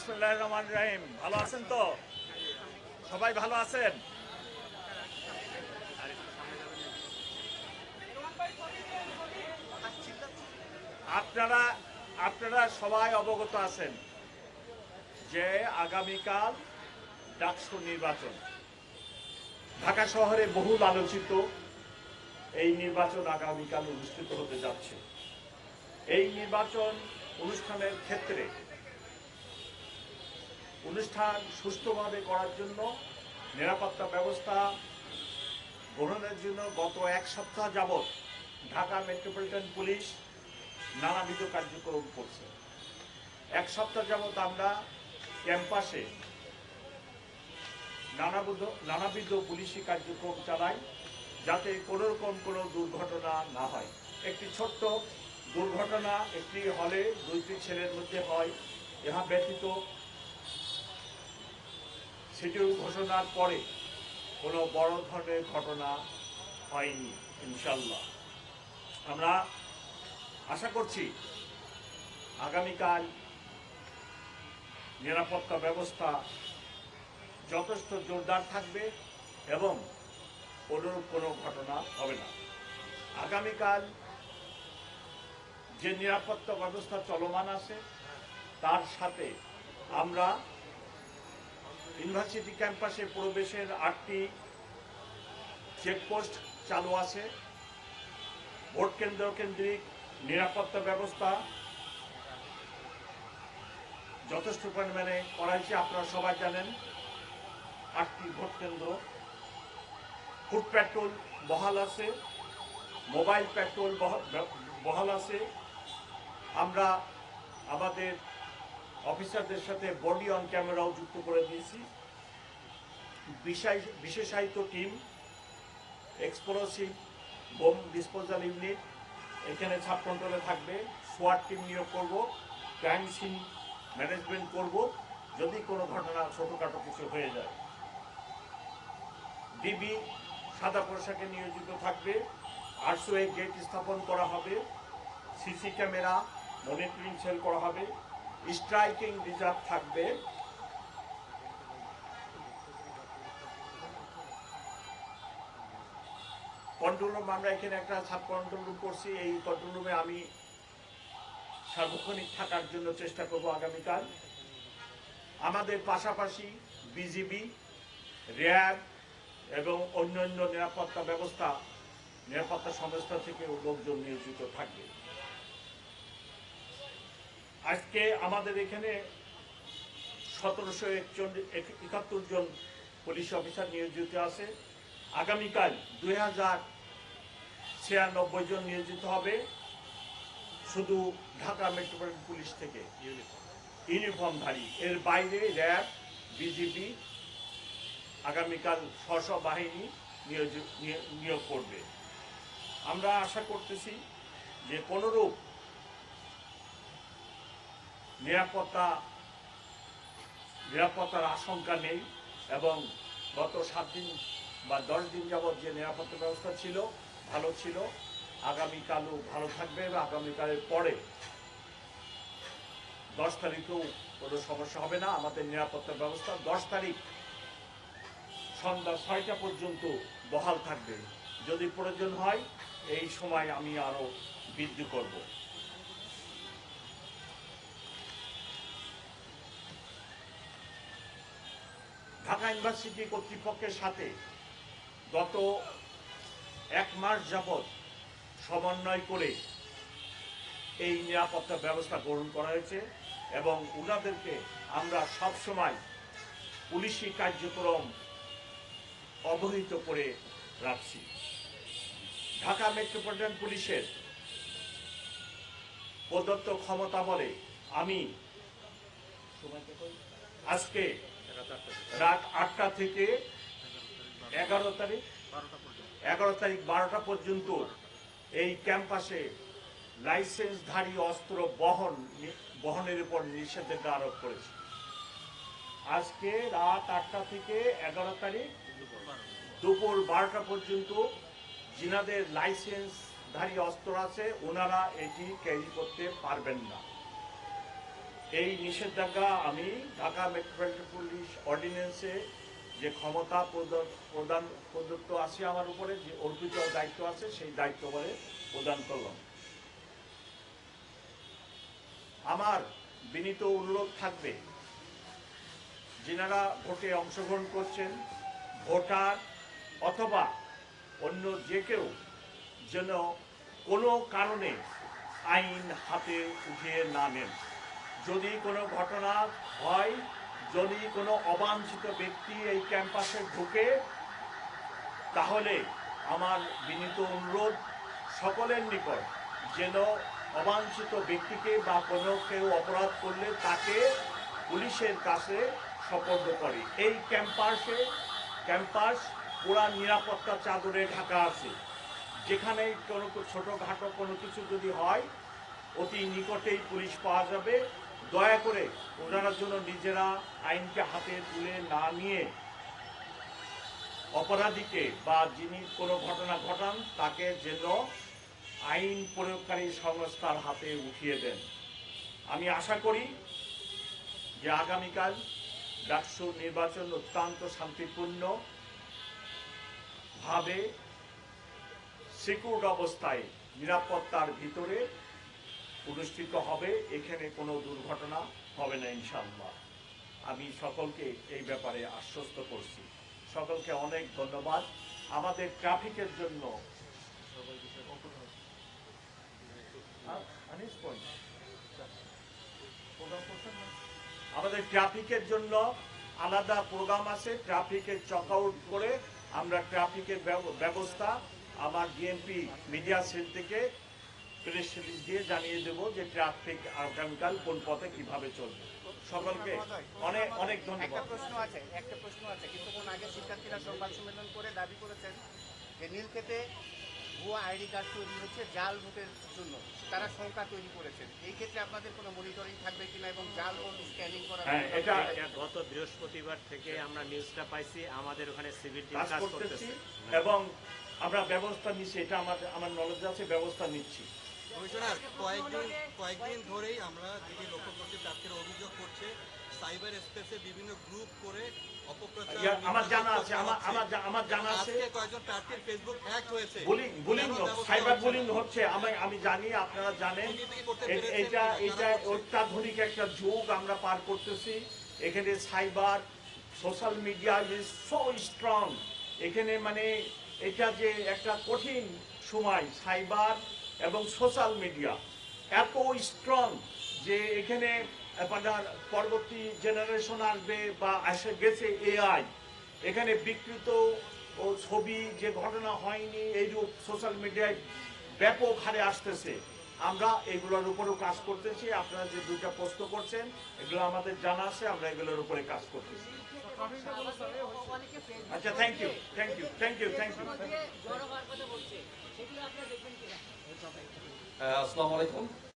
বিসমুল্লাহ রহমান রাহিম। ভালো আছেন তো? সবাই ভালো আছেন? আপনারা আপনারা সবাই অবগত আছেন যে আগামীকাল ডাকসু নির্বাচন। ঢাকা শহরে বহুল আলোচিত এই নির্বাচন আগামীকাল অনুষ্ঠিত হতে যাচ্ছে। এই নির্বাচন অনুষ্ঠানের ক্ষেত্রে অনুষ্ঠান সুষ্ঠুভাবে করার জন্য নিরাপত্তা ব্যবস্থা গ্রহণের জন্য গত এক সপ্তাহ যাবৎ ঢাকা মেট্রোপলিটন পুলিশ নানাবিধ কার্যক্রম করছে। এক সপ্তাহ যাবৎ আমরা ক্যাম্পাসে নানাবিধ নানাবিধ পুলিশি কার্যক্রম চালাই যাতে কোনো রকম কোনো দুর্ঘটনা না হয়। একটি ছোট্ট দুর্ঘটনা, একটি হলে দুইটি ছেলের মধ্যে হয়। ইহা ব্যতীত সেটিও ঘোষণার পরে কোনো বড় ধরনের ঘটনা হয়নি ইনশাল্লাহ আমরা আশা করছি আগামীকাল নিরাপত্তা ব্যবস্থা যথেষ্ট জোরদার থাকবে এবং অনুরূপ কোনো ঘটনা হবে না। আগামীকাল যে নিরাপত্তা ব্যবস্থা চলমান আছে, তার সাথে আমরা ইউনিভার্সিটি ক্যাম্পাসে প্রবেশের আটটি চেকপোস্ট চালু আছে। ভোট কেন্দ্র কেন্দ্রিক নিরাপত্তা ব্যবস্থা যথেষ্ট পরিমাণে করা হয়েছে আপনারা সবাই জানেন। আটটি ভোট কেন্দ্র। ফুড পেট্রোল বহাল আছে, মোবাইল পেট্রোল বহ- বহাল আছে। আমরা আমাদের অফিসারদের সাথে বডি অন ক্যামেরাও যুক্ত করে দিয়েছি। বিশেষায়িত team explosive bomb disposal unit এখানে সাব কন্ট্রোলে থাকবে। সোয়াট টিম নিয়োগ করব ক্রাইম সিন ম্যানেজমেন্ট করব, যদি কোনো ঘটনা ছোটোখাটো কিছু হয়ে যায়। ডিবি সাদা পোশাকে নিয়োজিত থাকবে আটশো এক গেট স্থাপন করা হবে, সিসি ক্যামেরা মনিটরিং সেল করা হবে স্ট্রাইকিং রিজার্ভ থাকবে। কন্ট্রোল রুম আমরা এখানে একটা সাব কন্ট্রোল রুম করছি। এই কন্ট্রোল রুমে আমি সার্বক্ষণিক থাকার জন্য চেষ্টা করব আগামীকাল। আমাদের পাশাপাশি বিজিবি র্যাব এবং অন্যান্য নিরাপত্তা ব্যবস্থা, নিরাপত্তা সংস্থা থেকে লোকজন নিয়োজিত থাকবে। আজকে আমাদের এখানে সতেরোশো একচল্লিশ একাত্তর জন পুলিশ অফিসার নিয়োজিত আছে। আগামীকাল দুই হাজার ছিয়ানব্বই জন নিয়োজিত হবে শুধু ঢাকা মেট্রোপলিটন পুলিশ থেকে। ইউনিফর্মধারী। এর বাইরে র্যাব, বিজিবি, আগামীকাল স্ব বাহিনী নিয়োগ করবে। আমরা আশা করতেছি যে কোনোরূপ নিরাপত্তা, নিরাপত্তার আশঙ্কা নেই এবং গত সাত দিন বা দশ দিন যাবৎ যে নিরাপত্তা ব্যবস্থা ছিল, ভালো ছিল, আগামীকালও ভালো থাকবে এবং আগামীকালের পরে দশ তারিখেও কোনো সমস্যা হবে না। আমাদের নিরাপত্তা ব্যবস্থা দশ তারিখ সন্ধ্যা ছয়টা পর্যন্ত বহাল থাকবে। যদি প্রয়োজন হয়, এই সময় আমি আরও বৃদ্ধি করব। ঢাকা ইউনিভার্সিটি কর্তৃপক্ষের সাথে গত এক মাস যাবৎ সমন্বয় করে এই নিরাপত্তা ব্যবস্থা গ্রহণ করা হয়েছে এবং উনাদেরকে আমরা সব সময় পুলিশি কার্যক্রম অবহিত করে রাখছি। ঢাকা মেট্রোপলিটন পুলিশের প্রদত্ত ক্ষমতা বলে আমি আজকে রাত আটটা থেকে এগারো তারিখ? এগারো তারিখ বারোটা পর্যন্ত এই ক্যাম্পাসে লাইসেন্সধারী অস্ত্র বহন বহনের উপর নিষেধাজ্ঞা আরোপ করেছে। আজকে রাত আটটা থেকে এগারো তারিখ দুপুর বারোটা পর্যন্ত যিনাদের লাইসেন্সধারী অস্ত্র আছে, ওনারা এটি ক্যারি করতে পারবেন না। এই নিষেধাজ্ঞা আমি ঢাকা মেট্রোপলিটন পুলিশ অর্ডিন্যান্সে যে ক্ষমতা প্রদ- প্রদান, প্রদত্ত আছে আমার উপরে, যে অর্পিত দায়িত্ব আছে, সেই দায়িত্ব বলে প্রদান করলাম। আমার বিনীত অনুরোধ থাকবে, যিনারা ভোটে অংশগ্রহণ করছেন, ভোটার অথবা অন্য যে কেউ, যেন কোনো কারণে আইন হাতে উঠিয়ে না নেন। যদি কোনো ঘটনা হয় যদি কোনো অবাঞ্ছিত ব্যক্তি এই ক্যাম্পাসে ঢুকে, তাহলে আমার বিনীত অনুরোধ সকলের নিকট, যেন অবাঞ্ছিত ব্যক্তিকে বা কোনো কেউ অপরাধ করলে তাকে পুলিশের কাছে সপর্দ করে। এই ক্যাম্পাসে, ক্যাম্পাস পুরা নিরাপত্তা চাদরে ঢাকা আছে। যেখানে কোনো ছোটোখাটো কোনো কিছু যদি হয়, অতি নিকটেই পুলিশ পাওয়া যাবে। দয়া করে ওনারা জন্য নিজেরা আইনকে হাতে তুলে না নিয়ে অপরাধীকে বা যিনি কোনো ঘটনা ঘটান, তাকে যেন আইন প্রয়োগকারী সংস্থার হাতে উঠিয়ে দেন। আমি আশা করি যে আগামীকাল ডাকসু নির্বাচন অত্যন্ত শান্তিপূর্ণ ভাবে সিকিউর অবস্থায় নিরাপত্তার ভিতরে অনুষ্ঠিত হবে, এখানে কোনো দুর্ঘটনা হবে না ইনশাল্লাহ আমি সকলকে এই ব্যাপারে আশ্বস্ত করছি। সকলকে অনেক ধন্যবাদ। আমাদের ট্রাফিকের জন্য? আমাদের ট্রাফিকের জন্য আলাদা প্রোগ্রাম আছে, ট্রাফিকের চক আউট করে আমরা ট্রাফিকের ব্যব- ব্যবস্থা আমার ডিএমপি মিডিয়া সেল থেকে প্রেস রিলিজ দিয়ে জানিয়ে দেব যে ট্রাফিক আগামীকাল কোন পথে কীভাবে চলবে। সকলকে অনেক অনেক ধন্যবাদ। একটা প্রশ্ন আছে একটা প্রশ্ন আছে। কিছুক্ষণ আগে শিক্ষার্থীরা সংবাদ সম্মেলন করে দাবি করেছেন যে নীলক্ষেতে ভুয়া আইডি কার্ড তৈরি হচ্ছে জাল ভোটের জন্য। তারা সংখ্যা তৈরি করেছেন। এই ক্ষেত্রে আপনাদের কোনো মনিটরিং থাকবে কিনা এবং জাল ভোট স্ক্যানিং করা হ্যাঁ এটা গত বৃহস্পতিবার থেকে আমরা নিউজটা পাইছি। আমাদের ওখানে সিভিল টিম কাজ কাজ করতেছে এবং আমরা ব্যবস্থা নিচ্ছি। এটা আমার আমার নলেজ আছে ব্যবস্থা নিচ্ছি। কমিশনার কয়েকদিন কয়েকদিন ধরেই আমরা যেটি লক্ষ্য করছি প্রার্থীরা অভিযোগ করছে। সাইবার স্পেসে বিভিন্ন গ্রুপ করে অপপ্রচার আমার মিথ্যা জানা আছে আমার আমার আমার জানা আছে। কয়েকজন প্রার্থীর ফেসবুক হ্যাক হয়েছে। বুলিং বুলিং সাইবার বুলিং হচ্ছে আমি আমি জানি আপনারা জানেন। এটা এটা অত্যাধুনিক একটা যুগ আমরা পার করতেছি। এখানে cyber social media is so strong এখানে মানে এটা যে একটা কঠিন সময় সাইবার এবং সোশ্যাল মিডিয়া এত স্ট্রং যে এখানে আপনার পরবর্তী জেনারেশন আসবে বা আসে গেছে এআই এখানে বিকৃত ও ছবি যে ঘটনা হয়নি, এইরূপ সোশ্যাল মিডিয়ায় ব্যাপক হারে আসতেছে। আমরা এগুলোর উপরেও কাজ করতেছি আপনারা যে দুইটা প্রশ্ন করছেন এগুলো আমাদের জানা আছে আমরা এগুলোর উপরে কাজ করতেছি। আচ্ছা thank you thank you thank you thank you আসসালামু আলাইকুম।